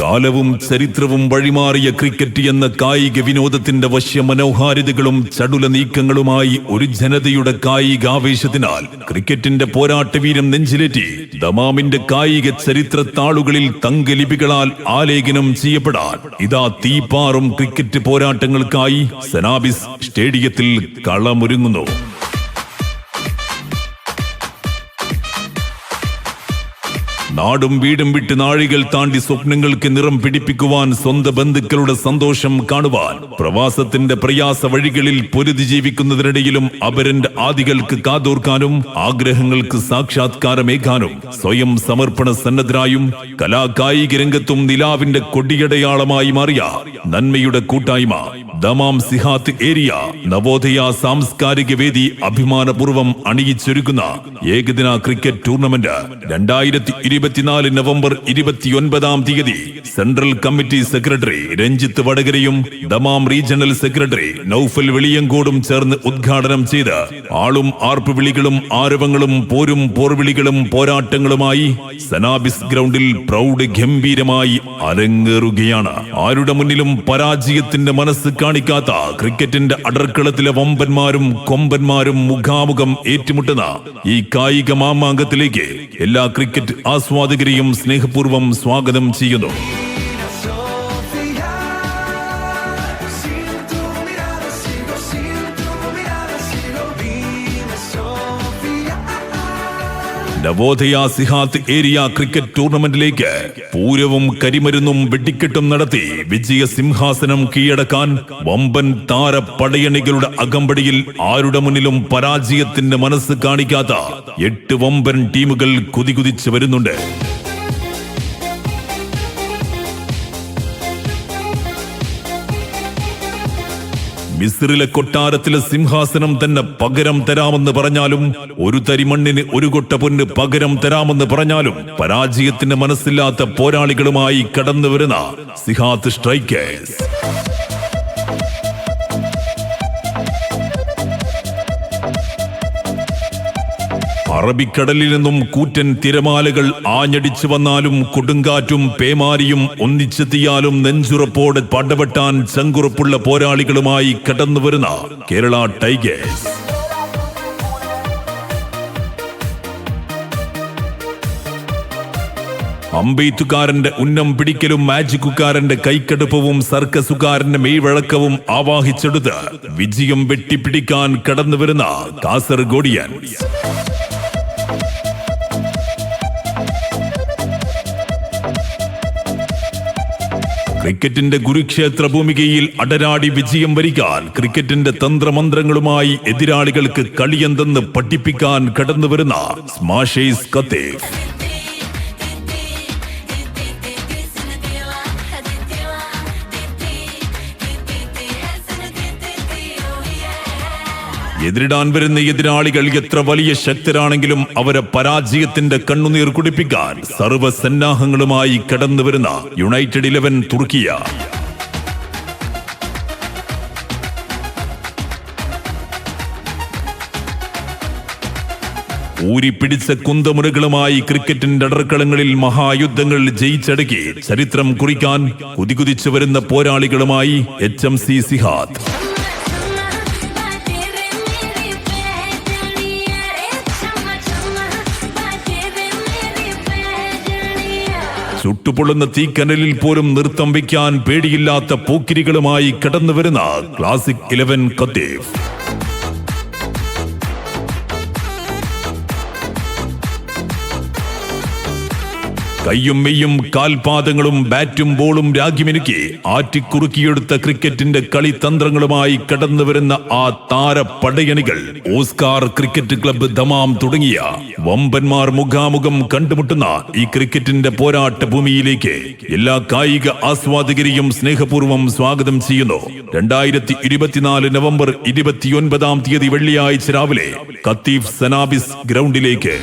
കാലവും ചരിത്രവും വഴിമാറിയ ക്രിക്കറ്റ് എന്ന കായിക വിനോദത്തിന്റെ വശ്യ മനോഹാരിതകളും ചടുല നീക്കങ്ങളുമായി ഒരു ജനതയുടെ കായിക ആവേശത്തിനാൽ ക്രിക്കറ്റിന്റെ പോരാട്ടവീരം നെഞ്ചിലേറ്റി ദമാമിന്റെ കായിക ചരിത്ര താളുകളിൽ തങ്കലിപികളാൽ ആലേഖനം ചെയ്യപ്പെടാൻ. ഇതാ തീപ്പാറും ക്രിക്കറ്റ് പോരാട്ടങ്ങൾക്കായി സനാബിസ് സ്റ്റേഡിയത്തിൽ കളമൊരുങ്ങുന്നു. നാടും വീടും വിട്ട് നാഴികൾ താണ്ടി സ്വപ്നങ്ങൾക്ക് നിറം പിടിപ്പിക്കുവാൻ സ്വന്തം ബന്ധുക്കളുടെ സന്തോഷം കാണുവാൻ പ്രവാസത്തിന്റെ പ്രയാസ വഴികളിൽ പൊരുതി ജീവിക്കുന്നതിനിടയിലും അപരന്റെ ആദികൾക്ക് കാതോർക്കാനും ആഗ്രഹങ്ങൾക്ക് സാക്ഷാത്കാരമേകാനും സ്വയം സമർപ്പണ സന്നദ്ധരായും കലാകായിക രംഗത്തും നിലാവിന്റെ കൊടിയടയാളമായി മാറിയ നന്മയുടെ കൂട്ടായ്മ ദമാം സിഹാത്ത് ഏരിയ നവോദയ സാംസ്കാരിക വേദി അഭിമാനപൂർവം അണിയിച്ചൊരുക്കുന്ന ഏകദിന ക്രിക്കറ്റ് ടൂർണമെന്റ് രണ്ടായിരത്തി ഇരുപത്തിനാല് നവംബർ ഇരുപത്തിയൊൻപതാം തീയതി സെൻട്രൽ കമ്മിറ്റി സെക്രട്ടറി രഞ്ജിത്ത് വടകരയും ദമാം റീജിയണൽ സെക്രട്ടറി നൌഫൽ വെളിയങ്കോടും ചേർന്ന് ഉദ്ഘാടനം ചെയ്ത് ആളും ആർപ്പ് വിളികളും ആരവങ്ങളും പോരും പോർവിളികളും പോരാട്ടങ്ങളുമായി സനാബിസ് ഗ്രൗണ്ടിൽ പ്രൗഢ ഗംഭീരമായി അരങ്ങേറുകയാണ്. ആരുടെ മുന്നിലും പരാജയത്തിന്റെ മനസ്സ് കാണിക്കാത്ത ക്രിക്കറ്റിന്റെ അടർക്കളത്തിലെ വമ്പന്മാരും കൊമ്പന്മാരും മുഖാമുഖം ഏറ്റുമുട്ടുന്ന ഈ കായിക മാമാങ്കത്തിലേക്ക് എല്ലാ ക്രിക്കറ്റ് ആസ്വാദകരെയും സ്നേഹപൂർവം സ്വാഗതം ചെയ്യുന്നു. നവോദയ സിഹാത്ത് ഏരിയ ക്രിക്കറ്റ് ടൂർണമെന്റിലേക്ക് പൂരവും കരിമരുന്നും വെടിക്കെട്ടും നടത്തി വിജയ സിംഹാസനം കീഴടക്കാൻ വമ്പൻ താര പടയണികളുടെ അകമ്പടിയിൽ ആരുടെ മുന്നിലും പരാജയത്തിന്റെ മനസ്സ് കാണിക്കാത്ത എട്ട് വമ്പൻ ടീമുകൾ കുതികുതിച്ച് വരുന്നുണ്ട്. മിസ്രിലെ കൊട്ടാരത്തിലെ സിംഹാസനം തന്നെ പകരം തരാമെന്ന് പറഞ്ഞാലും ഒരു തരി മണ്ണിന് ഒരു കൊട്ട പൊന്ന് പകരം തരാമെന്ന് പറഞ്ഞാലും പരാജയത്തിന് മനസ്സില്ലാത്ത പോരാളികളുമായി കടന്നു വരുന്ന സിഹാത്ത് സ്ട്രൈക്കേഴ്സ്. അറബിക്കടലിൽ നിന്നും കൂറ്റൻ തിരമാലകൾ ആഞ്ഞടിച്ചു വന്നാലും കൊടുങ്കാറ്റും പേമാരിയും ഒന്നിച്ചെത്തിയാലും നെഞ്ചുറപ്പോടെ പടവെട്ടാൻ ചങ്കുറപ്പുള്ള പോരാളികളുമായി കടന്നുവരുന്ന കേരള ടൈഗേഴ്സ്. അമ്പെയ്ത്തുകാരന്റെ ഉന്നം പിടിക്കലും മാജിക്കുകാരന്റെ കൈക്കടുപ്പവും സർക്കസുകാരന്റെ മെയ്വഴക്കവും ആവാഹിച്ചെടുത്ത് വിജയം വെട്ടിപ്പിടിക്കാൻ കടന്നുവരുന്ന കാസർഗോഡിയൻസ്. ക്രിക്കറ്റിന്റെ കുരുക്ഷേത്ര ഭൂമികയിൽ അടരാടി വിജയം വരിക്കാൻ ക്രിക്കറ്റിന്റെ തന്ത്രമന്ത്രങ്ങളുമായി എതിരാളികൾക്ക് കളിയെന്തെന്ന് പഠിപ്പിക്കാൻ കടന്നുവരുന്ന സ്മാഷേസ് കത്തേഫ്. എതിരിടാൻ വരുന്ന എതിരാളികൾ എത്ര വലിയ ശക്തരാണെങ്കിലും അവരെ പരാജയത്തിന്റെ കണ്ണുനീർ കുടിപ്പിക്കാൻ സർവസന്നാഹങ്ങളുമായി കടന്നുവരുന്ന യുണൈറ്റഡ് ഇലവൻ തുർക്കിയ. ഊരിപ്പിടിച്ച കുന്തമുനകളുമായി ക്രിക്കറ്റിന്റെ അടർക്കളങ്ങളിൽ മഹായുദ്ധങ്ങൾ ജയിച്ചടക്കി ചരിത്രം കുറിക്കാൻ കുതികുതിച്ചു വരുന്ന പോരാളികളുമായി എച്ച് എം സി സിഹാത്ത് ചുട്ടുപൊള്ളുന്ന തീക്കനലിൽ പോലും നൃത്തം വയ്ക്കാൻ പേടിയില്ലാത്ത പോക്കിരികളുമായി കടന്നുവരുന്ന ക്ലാസിക് ഇലവൻ കത്തേഫ്. കയ്യും മെയ്യും കാൽപാദങ്ങളും ബാറ്റും ബോളും രാഗ്യമിനുക്കി ആറ്റിക്കുറുക്കിയെടുത്ത ക്രിക്കറ്റിന്റെ കളി കളിതന്ത്രങ്ങളുമായി കടന്നുവരുന്ന ആ താര പടയണികൾ ഓസ്കാർ ക്രിക്കറ്റ് ക്ലബ്ബ് ദമാം തുടങ്ങിയ വമ്പന്മാർ മുഖാമുഖം കണ്ടുമുട്ടുന്ന ഈ ക്രിക്കറ്റിന്റെ പോരാട്ട ഭൂമിയിലേക്ക് എല്ലാ കായിക ആസ്വാദകരെയും സ്നേഹപൂർവം സ്വാഗതം ചെയ്യുന്നു. രണ്ടായിരത്തി ഇരുപത്തിനാല് നവംബർ ഇരുപത്തിയൊൻപതാം തീയതി വെള്ളിയാഴ്ച രാവിലെ കത്തീഫ് സനാബിസ് ഗ്രൗണ്ടിലേക്ക്.